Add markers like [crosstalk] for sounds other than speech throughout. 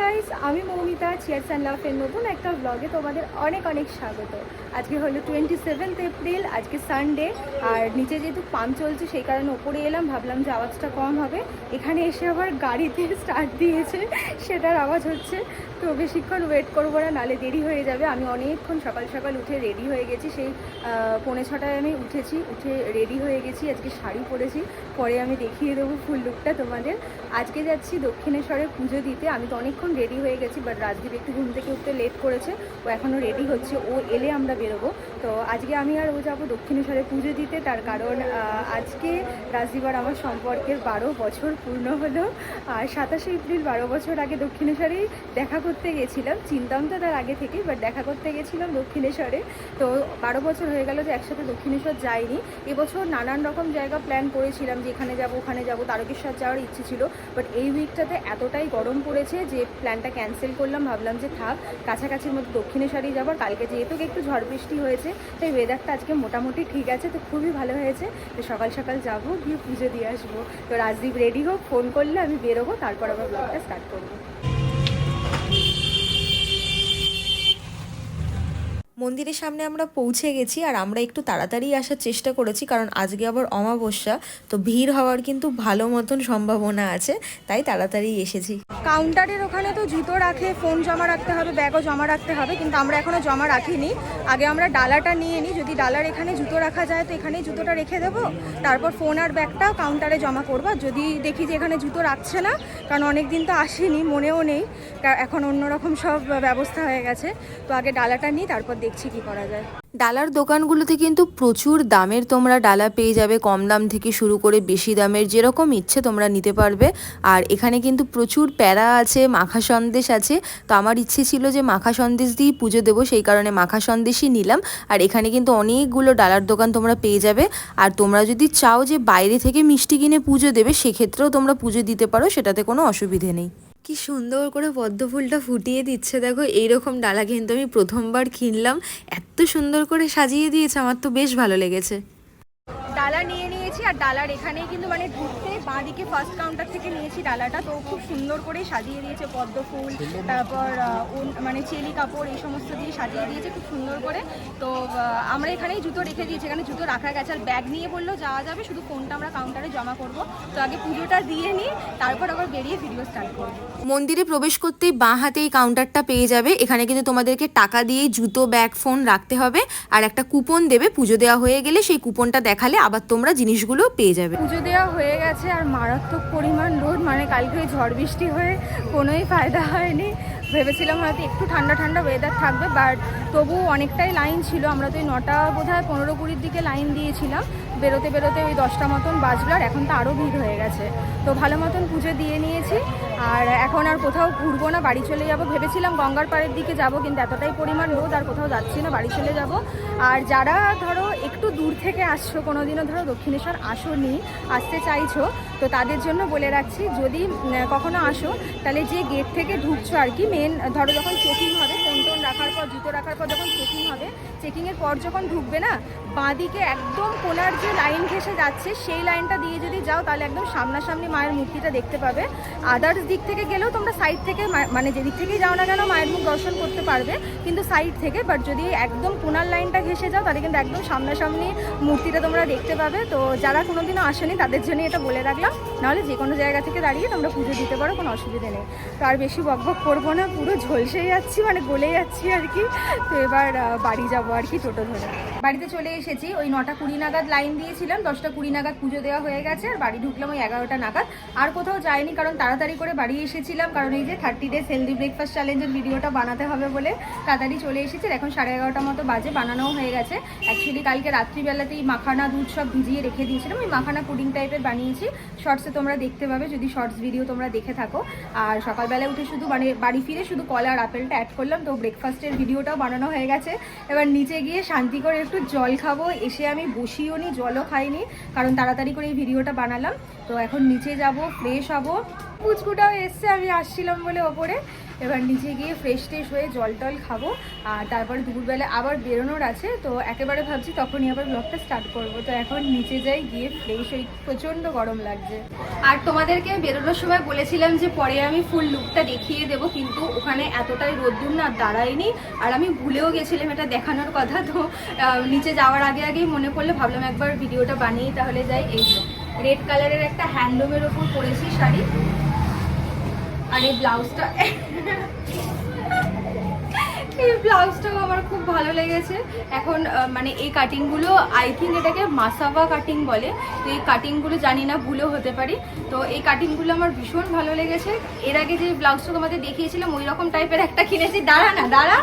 Guys আমি Moumita cheers and লাভের নতুন একটা ব্লগে তোমাদের অনেক অনেক স্বাগত। আজকে হলো টোয়েন্টি সেভেন্থ এপ্রিল আজকে সানডে আর নিচে যেহেতু পাম্প চলছে, সেই কারণে ওপরে এলাম, ভাবলাম যে আওয়াজটা কম হবে। এখানে এসে আবার গাড়িতে স্টার্ট দিয়েছে, সেটার আওয়াজ হচ্ছে। তো বেশিক্ষণ ওয়েট করব না, নালে দেরি হয়ে যাবে। আমি অনেকক্ষণ সকাল সকাল উঠে রেডি হয়ে গেছি, সেই পৌনে ছটায় আমি উঠেছি, উঠে রেডি হয়ে গেছি, আজকে শাড়ি পরেছি। পরে আমি দেখিয়ে দেবো ফুল লুকটা তোমাদের। আজকে যাচ্ছি দক্ষিণেশ্বরে পুজো দিতে, আমি তো অনেকক্ষণ রেডি হয়ে গেছি বাট রাজদীপ একটু ঘুম থেকে উঠতে লেট করেছে, ও এখনও রেডি হচ্ছে, ও এলে আমরা বেরোবো। তো আজকে আমি আর ও যাব দক্ষিণেশ্বরে পুজো দিতে, তার কারণ আজকে রাজদীপ আর আমার সম্পর্কের বারো বছর পূর্ণ হলো। আর সাতাশে এপ্রিল, বারো বছর আগে দক্ষিণেশ্বরেই দেখা করতে গেছিলাম। চিনতাম তো তার আগে থেকেই বাট দেখা করতে গেছিলাম দক্ষিণেশ্বরে। তো বারো বছর হয়ে গেল যে একসাথে দক্ষিণেশ্বর যাইনি। এবছর নানান রকম জায়গা প্ল্যান করেছিলাম যে এখানে যাব, ওখানে যাব, তারকেশ্বর যাওয়ার ইচ্ছে ছিল বাট এই উইকটাতে এতটাই গরম পড়েছে যে প্ল্যানটা ক্যান্সেল করলাম, ভাবলাম যে থাক, কাছাকাছির মধ্যে দক্ষিণেশ্বরই যাব। কালকে যেহেতু একটু ঝড় বৃষ্টি হয়েছে, তাই ওয়েদারটা আজকে মোটামুটি ঠিক আছে, তো খুবই ভালো হয়েছে। তো সকাল সকাল যাব, গিয়ে পুজো দিয়ে আসব। তো রাজদীপ রেডি হোক ফোন করলে আমি বেরোবো, তারপর আবার ব্লগটা স্টার্ট করব। মন্দিরের সামনে আমরা পৌঁছে গেছি আর আমরা একটু তাড়াতাড়ি আসার চেষ্টা করেছি, কারণ আজকে আবার অমাবস্যা, তো ভিড় হওয়ার কিন্তু ভালো মতন সম্ভাবনা আছে, তাই তাড়াতাড়ি এসেছি। কাউন্টারের ওখানে তো জুতো রাখে, ফোন জমা রাখতে হবে, ব্যাগও জমা রাখতে হবে, কিন্তু আমরা এখনও জমা রাখিনি। আগে আমরা ডালাটা নিয়ে নিই, যদি ডালার এখানে জুতো রাখা যায় তো এখানেই জুতোটা রেখে দেবো। তারপর ফোন আর ব্যাগটাও কাউন্টারে জমা করব। যদি দেখি যে এখানে জুতো রাখছে না, কারণ অনেক দিন তো আসেনি, মনেও নেই এখন অন্যরকম সব ব্যবস্থা হয়ে গেছে। তো আগে ডালাটা নিই, তারপর দেখছি কি করা যায়। ডালার দোকানগুলোতে কিন্তু প্রচুর দামের তোমরা ডালা পেয়ে যাবে, কম দাম থেকে শুরু করে বেশি দামের যেরকম ইচ্ছে তোমরা নিতে পারবে। আর এখানে কিন্তু প্রচুর প্যারা আছে, মাখা সন্দেশ আছে। তো আমার ইচ্ছে ছিল যে মাখা সন্দেশ দিয়েই পুজো দেবো, সেই কারণে মাখা সন্দেশই নিলাম। আর এখানে কিন্তু অনেকগুলো ডালার দোকান তোমরা পেয়ে যাবে। আর তোমরা যদি চাও যে বাইরে থেকে মিষ্টি কিনে পুজো দেবে, সেক্ষেত্রেও তোমরা পুজো দিতে পারো, সেটাতে কোনো অসুবিধে নেই। কি সুন্দর করে পদ্ম ফুলটা ফুটিয়ে দিচ্ছে। দেখো, এইরকম ডালা কিন্তু আমি প্রথমবার কিনলাম। এত সুন্দর করে সাজিয়ে দিয়েছে, আমার তো বেশ ভালো লেগেছে। ডালা নিয়ে নিয়েছি, আর ডালার এখানেই কিন্তু মানে ঢুকতে বাঁদিকে ফার্স্ট কাউন্টার থেকে নিয়েছি ডালাটা তো খুব সুন্দর করে সাজিয়ে দিয়েছে পদ্ম ফুল তারপর মানে চেলি কাপড় এই সমস্ত দিয়ে সাজিয়ে দিয়েছে খুব সুন্দর করে। তো আমরা এখানেই জুতো রেখে দিয়েছি এখানে জুতো রাখা গেছে। আর ব্যাগ নিয়ে বললেও যাওয়া যাবে শুধু ফোনটা আমরা কাউন্টারে জমা করব। তো আগে পুজোটা দিয়ে নিই তারপর আবার বেরিয়ে ভিডিও স্টার্ট করব। মন্দিরে প্রবেশ করতেই বাঁ হাতে এই কাউন্টারটা পেয়ে যাবে। এখানে কিন্তু তোমাদেরকে টাকা দিয়েই জুতো ব্যাগ ফোন রাখতে হবে। আর একটা কুপন দেবে পুজো দেওয়া হয়ে গেলে সেই কুপনটা দেখালে আবার তোমরা জিনিসগুলো পেয়ে যাবে। পুজো দেওয়া হয়ে গেছে আর মারাত্মক পরিমাণ রোদ মানে কালকে ঝড় বৃষ্টি হয়ে কোনোই ফায়দা হয়নি। ভেবেছিলাম হয়তো একটু ঠান্ডা ঠান্ডা ওয়েদার থাকবে বাট তবু অনেকটাই লাইন ছিল। আমরা তো ওই নটা বোধ হয় পনেরো কুড়ির দিকে লাইন দিয়েছিলাম। বেরোতে বেরোতে ওই দশটা মতন বাজলো আর এখন তো আরও ভিড় হয়ে গেছে। তো ভালো মতন পুজো দিয়ে নিয়েছি। আর এখন আর কোথাও ঘুরবো না, বাড়ি চলে যাব। ভেবেছিলাম গঙ্গার পাড়ের দিকে যাব, কিন্তু এতটাই পরিমাণ রোদ আর কোথাও যাচ্ছি না, বাড়ি চলে যাব। আর যারা ধরো একটু দূর থেকে আসছো, কোনোদিনও ধরো দক্ষিণেশ্বর আসোনি, আসতে চাইছো, তো তাদের জন্য বলে রাখছি, যদি কখনো আসো, তাহলে যে গেট থেকে ঢুকছো আর কি মেন ধরো যখন চেকিং হবে ফোন টোন রাখার পর, জুতো রাখার পর যখন চেকিং হবে চেকিংয়ের পর যখন ঢুকবে না, বাঁদিকে একদম কোনার যে লাইন ঘেসে যাচ্ছে, সেই লাইনটা দিয়ে যদি যাও, তাহলে একদম সামনাসামনি মায়ের মূর্তিটা দেখতে পাবে। আদার্স দিক থেকে গেলেও তোমরা সাইড থেকে মানে যেদিক থেকেই যাও না কেন, মায়ের মুখ দর্শন করতে পারবে, কিন্তু সাইড থেকে। বাট যদি একদম কোনার লাইনটা ঘেসে যাও, তাহলে কিন্তু একদম সামনাসামনি মূর্তিটা তোমরা দেখতে পাবে। তো যারা কোনোদিনও আসেনি, তাদের জন্য এটা বলে রাখলাম। নাহলে যে কোনো জায়গা থেকে দাঁড়িয়ে তোমরা পুজো দিতে পারো, কোনো অসুবিধে নেই। তো আর বেশি বকবক করব না, পুরো ঝলসে যাচ্ছি মানে গলে যাচ্ছি আর কি। তো এবার বাড়ি যাব। আর কি টোটো ধরে। বাড়িতে চলে এসেছি, ওই নটা কুড়ি নাগাদ লাইন দিয়েছিলাম, দশটা কুড়ি নাগাদ পুজো দেওয়া হয়ে গেছে, আর বাড়ি ঢুকলাম ওই এগারোটা নাগাদ। আর কোথাও যাইনি, কারণ তাড়াতাড়ি করে বাড়ি এসেছিলাম, কারণ এই যে থার্টি ডেজ হেলদি ব্রেকফাস্ট চ্যালেঞ্জের ভিডিওটা বানাতে হবে বলে তাড়াতাড়ি চলে এসেছি এখন সাড়ে এগারোটা মতো বাজে, বানানোও হয়ে গেছে। অ্যাকচুয়ালি কালকে রাত্রিবেলাতেই মাখানা, দুধ সব ভিজিয়ে রেখে দিয়েছিলাম, ওই মাখানা পুডিং টাইপের বানিয়েছি। শর্টসে তোমরা দেখতে পাবে, যদি শর্টস ভিডিও তোমরা দেখে থাকো। আর সকালবেলা উঠে শুধু মানে বাড়ি ফিরে শুধু কলা আর আপেলটা অ্যাড করলাম, তো ব্রেকফাস্টের ভিডিওটাও বানানো হয়ে গেছে। এবার নিচে গিয়ে শান্তি করে একটু জল খাব। এসে আমি বসিও নি, জলও খাইনি, কারণ তাড়াতাড়ি করে এই ভিডিওটা বানালাম। তো এখন নিচে যাব ফ্রেশ হব। পুচকুটাও এসছে, আমি আসছিলাম বলে ওপরে। এবার নিচে গিয়ে ফ্রেশ ট্রেশ হয়ে জল টল খাব, আর তারপরে দুপুরবেলা আবার বেরোনোর আছে, তো একেবারে ভাবছি তখনই আবার ব্লগটা স্টার্ট করব। তো এখন নিচে যাই, গিয়ে ফ্রেশ হই, প্রচণ্ড গরম লাগছে। আর তোমাদেরকে বেরোনোর সময় বলেছিলাম যে পরে আমি ফুল লুকটা দেখিয়ে দেবো, কিন্তু ওখানে এতটাই রোদ্দুর না, দাঁড়ায়নি। আর আমি ভুলেও গেছিলাম এটা দেখানোর কথা, তো নিচে যাওয়ার আগে আগেই মনে পড়লে ভাবলাম একবার ভিডিওটা বানিয়ে তাহলে যাই। এই রেড কালারের একটা হ্যান্ডলুমের ওপর পরেছি শাড়ি। আর এই ব্লাউজটা এই ব্লাউজটাও আমার খুব ভালো লেগেছে। এখন মানে এই কাটিংগুলো আই থিঙ্ক এটাকে মাসাবা কাটিং বলে। তো এই কাটিংগুলো জানি না, ভুলেও হতে পারি। তো এই কাটিংগুলো আমার ভীষণ ভালো লেগেছে। এর আগে যে ব্লাউজটা তোমাদের দেখিয়েছিলাম ওই রকম টাইপের একটা কিনেছি। দাঁড়া না, দাঁড়া।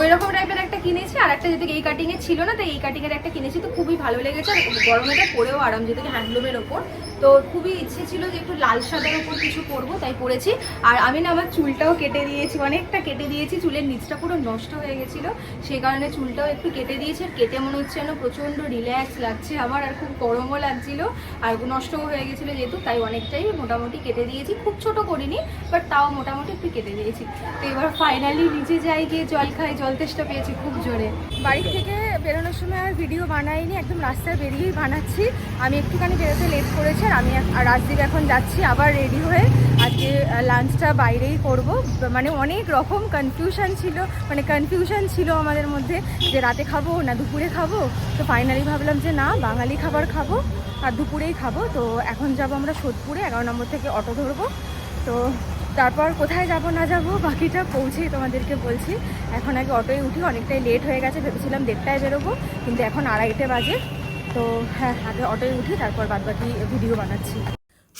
ওই রকম টাইপের একটা কিনেছি। আর একটা যেহেতু এই কাটিংয়ে ছিল না তাই এই কাটিংয়ের একটা কিনেছি। তো খুবই ভালো লেগেছে। আর গরমে এটা পরেও আরাম, যেহেতু হ্যান্ডলুমের ওপর। তো খুবই ইচ্ছে ছিল যে একটু লাল সাদার ওপর কিছু করব, তাই পরেছি। আর আমি না, আমার চুলটাও কেটে দিয়েছি, অনেকটা কেটে দিয়েছি। চুলের নিচটা পুরো নষ্ট হয়ে গেছিল। সেই কারণে চুলটাও একটু কেটে দিয়েছে। কেটে মনে হচ্ছে যেন প্রচণ্ড রিল্যাক্স লাগছে আমার, আর খুব গরমও লাগছিল। আর নষ্টও হয়ে গেছিল যেহেতু, তাই অনেকটাই মোটামুটি কেটে দিয়েছি। খুব ছোট করিনি বাট তাও মোটামুটি একটু কেটে দিয়েছি। তো এবার ফাইনালি নিচে যাই গিয়ে জল খাই। জল তেষ্টা পেয়েছি খুব জোরে। বাড়ি থেকে বেরোনোর সময় আর ভিডিও বানাইনি, একদম রাস্তায় বেরিয়েই বানাচ্ছি। আমি একটুখানি বেরোতে লেট করেছি আর আমি রাজদীপ এখন যাচ্ছি আবার রেডি হয়ে আজকে লাঞ্চটা বাইরেই করব। মানে অনেক রকম কনফিউশন ছিল মানে কনফিউশন ছিল আমাদের মধ্যে যে রাতে খাব না দুপুরে খাব। তো ফাইনালি ভাবলাম যে না, বাঙালি খাবার খাব আর দুপুরেই খাব। তো এখন যাব আমরা সোদপুরে, এগারো নম্বর থেকে অটো ধরবো। তো তারপর কোথায় যাব না যাব বাকিটা পৌঁছেই তোমাদেরকে বলছি। এখন আগে অটোয় উঠি, অনেকটাই লেট হয়ে গেছে, ভেবেছিলাম দেড়টায় বেরোবো, কিন্তু এখন আড়াইটে বাজে। তো হ্যাঁ আগে অটোয় উঠি, তারপর বাদবাকি ভিডিও বানাচ্ছি।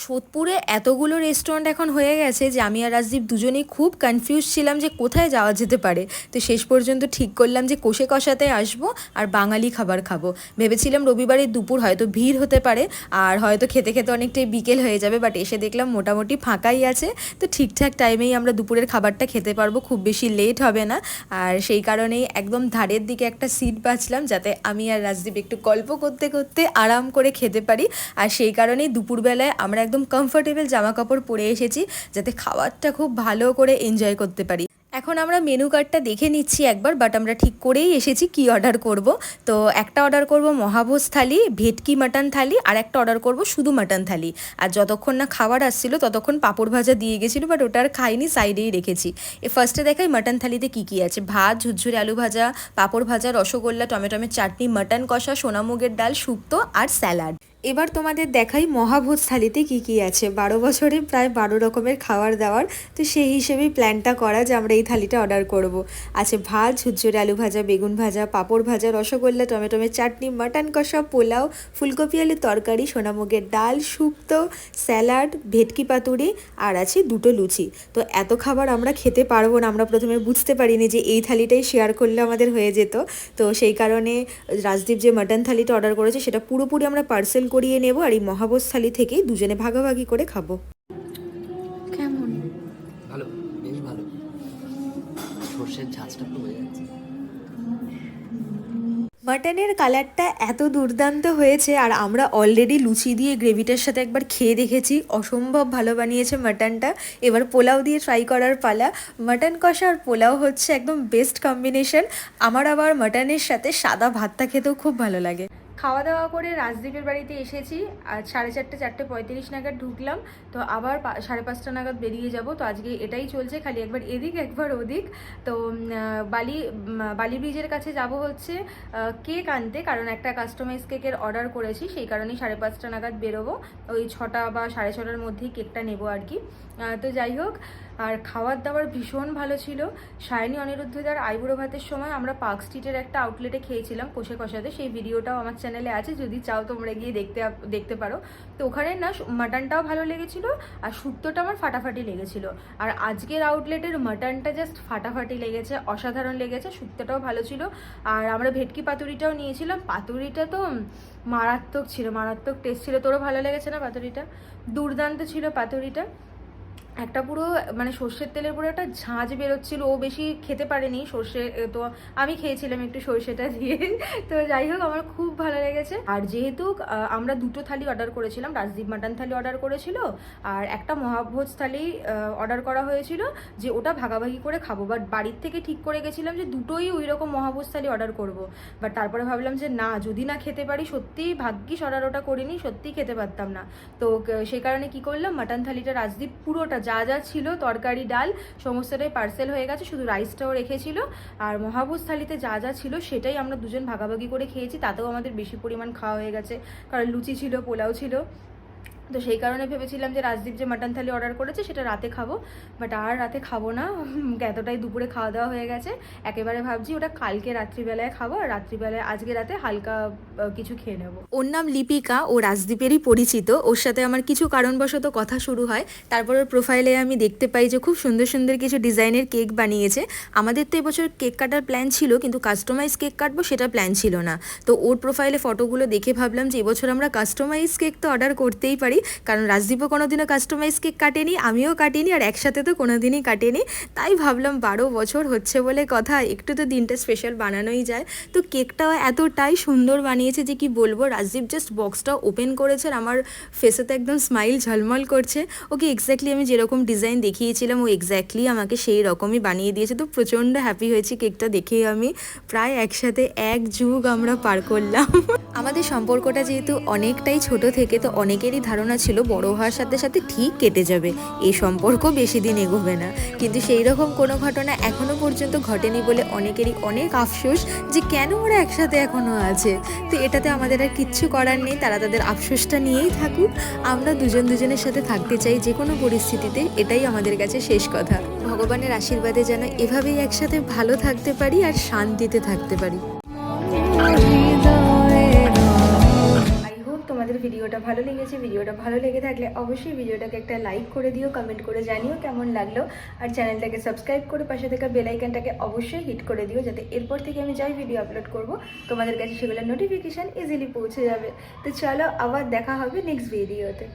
সোদপুরে এতগুলো রেস্টুরেন্ট এখন হয়ে গেছে যে আমি আর রাজদীপ দুজনেই খুব কনফিউজ ছিলাম যে কোথায় যাওয়া যেতে পারে। তো শেষ পর্যন্ত ঠিক করলাম যে কষে কষাতে আসব আর বাঙালি খাবার খাব। ভেবেছিলাম রবিবারের দুপুর হয়তো ভিড় হতে পারে আর হয়তো খেতে খেতে অনেকটাই বিকেল হয়ে যাবে বাট এসে দেখলাম মোটামুটি ফাঁকাই আছে। তো ঠিকঠাক টাইমেই আমরা দুপুরের খাবারটা খেতে পারব, খুব বেশি লেট হবে না। আর সেই কারণেই একদম ধারের দিকে একটা সিট বাঁচলাম যাতে আমি আর রাজদীপ একটু গল্প করতে করতে আরাম করে খেতে পারি। আর সেই কারণেই দুপুরবেলায় আমরা একদম কমফোর্টেবল জামা কাপড় পরে এসেছি যাতে খাবারটা খুব ভালো করে এনজয় করতে পারি। এখন আমরা মেনু কার্ডটা দেখে নিচ্ছি একবার বাট আমরা ঠিক করেই এসেছি কি অর্ডার করব। তো একটা অর্ডার করব মহাভোজ থালি, ভেটকি মাটন থালি, আর একটা অর্ডার করব শুধু মাটন থালি। আর যতক্ষণ না খাবার আসছিল, ততক্ষণ পাঁপড় ভাজা দিয়ে গেছিল বাট ওটা আর খাইনি সাইডেই রেখেছি। এ ফার্স্টে দেখাই মাটন থালিতে কি কি আছে। ভাত, ঝুরঝুরে আলু ভাজা, পাঁপড় ভাজা, রসগোল্লা টমেটোমের চাটনি মাটন কষা, সোনামুগের ডাল, শুক্তো, আর স্যালাড এবার তোমাদের দেখাই মহাভোজ থালিতে কি কি আছে। বারো বছরে প্রায় বারো রকমের খাবার দাবার। তো সেই হিসেবেই প্ল্যানটা করা যে আমরা এই থালিটা অর্ডার করব। আছে ভাত, ঝুরঝুরে আলু ভাজা, বেগুন ভাজা, পাঁপড় ভাজা, রসগোল্লা টমেটোমের চাটনি, মাটন কষা, পোলাও, ফুলকপি, আলু তরকারি, সোনামুগের ডাল শুক্তো স্যালাড, ভেটকি পাতুরি আর আছে দুটো লুচি। তো এত খাবার আমরা খেতে পারব না। আমরা প্রথমে বুঝতে পারিনি যে এই থালিটাই শেয়ার করলে আমাদের হয়ে যেত। তো সেই কারণে রাজদীপ যে মাটন থালিটা অর্ডার করেছে, সেটা পুরোপুরি আমরা পার্সেল করিয়ে নেব আর এই মহাবোজ থালি থেকেই দুজনে ভাগাভাগি করে খাব। কেমন? ভালো বেশ ভালো। সর্ষের ঝাঁজটা যাচ্ছে মাটনের কালারটা এত দুর্দান্ত হয়েছে আর আমরা অলরেডি লুচি দিয়ে গ্রেভিটার সাথে একবার খেয়ে দেখেছি। অসম্ভব ভালো বানিয়েছে মাটনটা। এবার পোলাও দিয়ে ট্রাই করার পালা। মাটন কষা আর পোলাও হচ্ছে একদম বেস্ট কম্বিনেশন আমার আবার মাটনের সাথে সাদা ভাতটা খেতেও খুব ভালো লাগে। খাওয়া দাওয়া করে রাজদীপের বাড়িতে এসেছি। আর সাড়ে চারটে চারটে পঁয়ত্রিশ নাগাদ ঢুকলাম। তো আবার সাড়ে পাঁচটা নাগাদ বেরিয়ে যাব। তো আজকে এটাই চলছে, খালি একবার এদিক, একবার ওদিক। তো বালি বালি ব্রিজের কাছে যাব হচ্ছে কেক আনতে। কারণ একটা কাস্টমাইজ কেকের অর্ডার করেছি, সেই কারণেই সাড়ে পাঁচটা নাগাদ বেরোবো। ওই ছটা বা সাড়ে ছটার মধ্যেই কেকটা নেব আর কি। তো যাই হোক, আর খাওয়ার দাবার ভীষণ ভালো ছিল। সায়নী অনিরুদ্ধদার আইবুড়ো ভাতের সময় আমরা পার্ক স্ট্রিটের একটা আউটলেটে খেয়েছিলাম, কষে কষাতে। সেই ভিডিওটাও আমার চ্যানেলে আছে, যদি চাও তোমরা গিয়ে দেখতে দেখতে পারো। তো ওখানে না মাটনটাও ভালো লেগেছিল আর শুক্তোটা আমার ফাটাফাটি লেগেছিল। আর আজকের আউটলেটের মাটনটা জাস্ট ফাটাফাটি লেগেছে, অসাধারণ লেগেছে, শুক্তোটাও ভালো ছিল। আর আমরা ভেটকি পাতুরিটাও নিয়েছিলাম। পাতুরিটা তো মারাত্মক ছিল, মারাত্মক টেস্ট ছিল। তোরও ভালো লেগেছে না পাতুরিটা? দুর্দান্ত ছিল পাতুরিটা। একটা পুরো মানে সর্ষের তেলের পুরো একটা ঝাঁঝ বেরোচ্ছিল। ও বেশি খেতে পারেনি সর্ষে তো আমি খেয়েছিলাম একটু সর্ষেটা দিয়ে। তো যাই হোক, আমার খুব ভালো লেগেছে। আর যেহেতু আমরা দুটো থালি অর্ডার করেছিলাম, রাজদীপ মাটন থালি অর্ডার করেছিল, আর একটা মহাভোজ থালি অর্ডার করা হয়েছিল, যে ওটা ভাগাভাগি করে খাব। বাট বাড়ির থেকে ঠিক করে গেছিলাম যে দুটোই ওই রকম মহাভোজ থালি অর্ডার করব। বাট তারপরে ভাবলাম যে না, যদি না খেতে পারি, সত্যিই ভাগ্যিস অর্ডার ওটা করিনি, সত্যিই খেতে পারতাম না। তো সেই কারণে কি করলাম, মাটন থালিটা রাজদীপ পুরোটা যা যা ছিল, তরকারি, ডাল, সমস্তটাই পার্সেল হয়ে গেছে, শুধু রাইসটাও রেখেছিল। আর মহাভোজ থালিতে যা যা ছিল, সেটাই আমরা দুজন ভাগাভাগি করে খেয়েছি, তাতেও আমাদের বেশি পরিমাণ খাওয়া হয়ে গেছে। কারণ লুচি ছিল, পোলাও ছিল। তো সেই কারণে ভেবেছিলাম যে রাজদীপ যে মাটন থালি অর্ডার করেছে, সেটা রাতে খাব। বাট আর রাতে খাব না। এতটাই দুপুরে খাওয়া দাওয়া হয়ে গেছে। একেবারে ভাবছি ওটা কালকে রাত্রিবেলায় খাব, আর রাত্রিবেলায় আজকে রাতে হালকা কিছু খেয়ে নেব। ওর নাম লিপিকা, ও রাজদীপেরই পরিচিত। ওর সাথে আমার কিছু কারণবশত কথা শুরু হয়। তারপর ওর প্রোফাইলে আমি দেখতে পাই যে খুব সুন্দর সুন্দর কিছু ডিজাইনের কেক বানিয়েছে। আমাদের তো এবছর কেক কাটার প্ল্যান ছিল, কিন্তু কাস্টমাইজ কেক কাটবো সেটা প্ল্যান ছিল না। তো ওর প্রোফাইলে ফটোগুলো দেখে ভাবলাম যে এবছর আমরা কাস্টমাইজ কেক তো অর্ডার করতেই পারি। কারণ রাজদীপও কোনোদিনও কাস্টমাইজ কেক কাটেনি, আমিও কাটিনি আর একসাথে তো কোনোদিনই কাটেনি। তাই ভাবলাম বারো বছর হচ্ছে বলে কথা, একটু তো দিনটা স্পেশাল বানানোই যায়। তো কেকটাও এতটাই সুন্দর বানিয়েছে যে কি বলব, রাজদীপ জাস্ট বক্সটা ওপেন করেছে আর আমার ফেসে তো একদম স্মাইল ঝলমল করছে। ওকে এক্স্যাক্টলি আমি যেরকম ডিজাইন দেখিয়েছিলাম, ও এক্স্যাক্টলি আমাকে সেই রকমই বানিয়ে দিয়েছে। তো প্রচণ্ড হ্যাপি হয়েছি কেকটা দেখেই আমি। প্রায় একসাথে এক যুগ আমরা পার করলাম। [laughs] আমাদের সম্পর্কটা যেহেতু অনেকটাই ছোট থেকে, তো অনেকেরই ধারণা ছিল বড় হওয়ার সাথে সাথে ঠিক কেটে যাবে। এই সম্পর্ক বেশি দিন এগোবে না। কিন্তু সেই রকম কোনো ঘটনা এখনও পর্যন্ত ঘটেনি বলে অনেকেরই অনেক আফসোস যে কেন ওরা একসাথে এখনও আছে। তো এটাতে আমাদের আর কিচ্ছু করার নেই। তারা তাদের আফসোসটা নিয়েই থাকুক। আমরা দুজন দুজনের সাথে থাকতে চাই যে কোনো পরিস্থিতিতে। এটাই আমাদের কাছে শেষ কথা। ভগবানের আশীর্বাদে যেন এভাবেই একসাথে ভালো থাকতে পারি আর শান্তিতে থাকতে পারি। তোমাদের ভিডিওটা ভালো লেগেছে, ভিডিওটা ভালো লেগে থাকলে অবশ্যই ভিডিওটাকে একটা লাইক করে দিও কমেন্ট করে জানিও কেমন লাগল। আর চ্যানেলটাকে সাবস্ক্রাইব করে পাশে থাকা বেলাইকানটাকে অবশ্যই হিট করে দিও যাতে এরপর থেকে আমি যাই ভিডিও আপলোড করব, তোমাদের কাছে সেগুলোর নোটিফিকেশান ইজিলি পৌঁছে যাবে। তো চলো আবার দেখা হবে নেক্সট ভিডিওতে